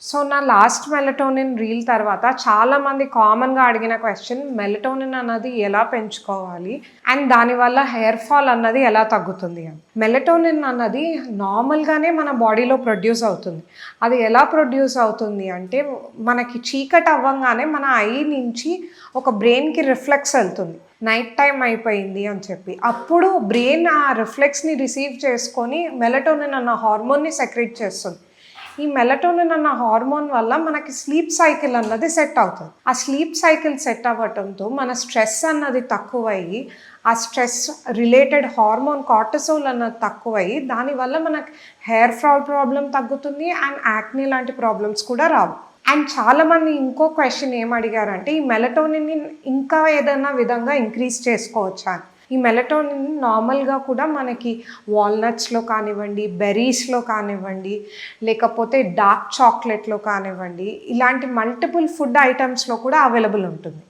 So నా last melatonin reel తర్వాత చాలా మంది కామన్గా అడిగిన క్వశ్చన్ మెలటోనిన్ అన్నది ఎలా పెంచుకోవాలి? అండ్ దానివల్ల హెయిర్ ఫాల్ అన్నది ఎలా తగ్గుతుంది? అని. మెలటోనిన్ అన్నది నార్మల్గానే మన బాడీలో ప్రొడ్యూస్ అవుతుంది. అది ఎలా ప్రొడ్యూస్ అవుతుంది అంటే మనకి చీకటి అవ్వంగానే మన ఐ నుంచి ఒక బ్రెయిన్కి రిఫ్లెక్స్ వెళ్తుంది. నైట్ టైం అయిపోయింది అని చెప్పి. అప్పుడు బ్రెయిన్ ఆ రిఫ్లెక్స్ని రిసీవ్ చేసుకొని మెలటోనిన్ అన్న హార్మోన్ని సెక్రెట్ చేస్తుంది. ఈ మెలటోనిన్ అన్న హార్మోన్ వల్ల మనకి స్లీప్ సైకిల్ అన్నది సెట్ అవుతుంది. ఆ స్లీప్ సైకిల్ సెట్ అవ్వటంతో మన స్ట్రెస్ అన్నది తక్కువయ్యి ఆ స్ట్రెస్ రిలేటెడ్ హార్మోన్ కార్టిసోల్ అన్నది తక్కువయ్యి దానివల్ల మనకి హెయిర్ ఫాల్ ప్రాబ్లం తగ్గుతుంది అండ్ యాక్నీ లాంటి ప్రాబ్లమ్స్ కూడా రావు. అండ్ చాలామంది ఇంకో క్వశ్చన్ ఏం అడిగారంటే ఈ మెలటోనిన్ ఇంకా ఏదైనా విధంగా ఇంక్రీజ్ చేసుకోవచ్చా అని. ఈ మెలటోనిన్ నార్మల్గా కూడా మనకి వాల్నట్స్లో కానివ్వండి బెర్రీస్లో కానివ్వండి లేకపోతే డార్క్ చాక్లెట్లో కానివ్వండి ఇలాంటి మల్టిపుల్ ఫుడ్ ఐటమ్స్లో కూడా అవైలబుల్ ఉంటుంది.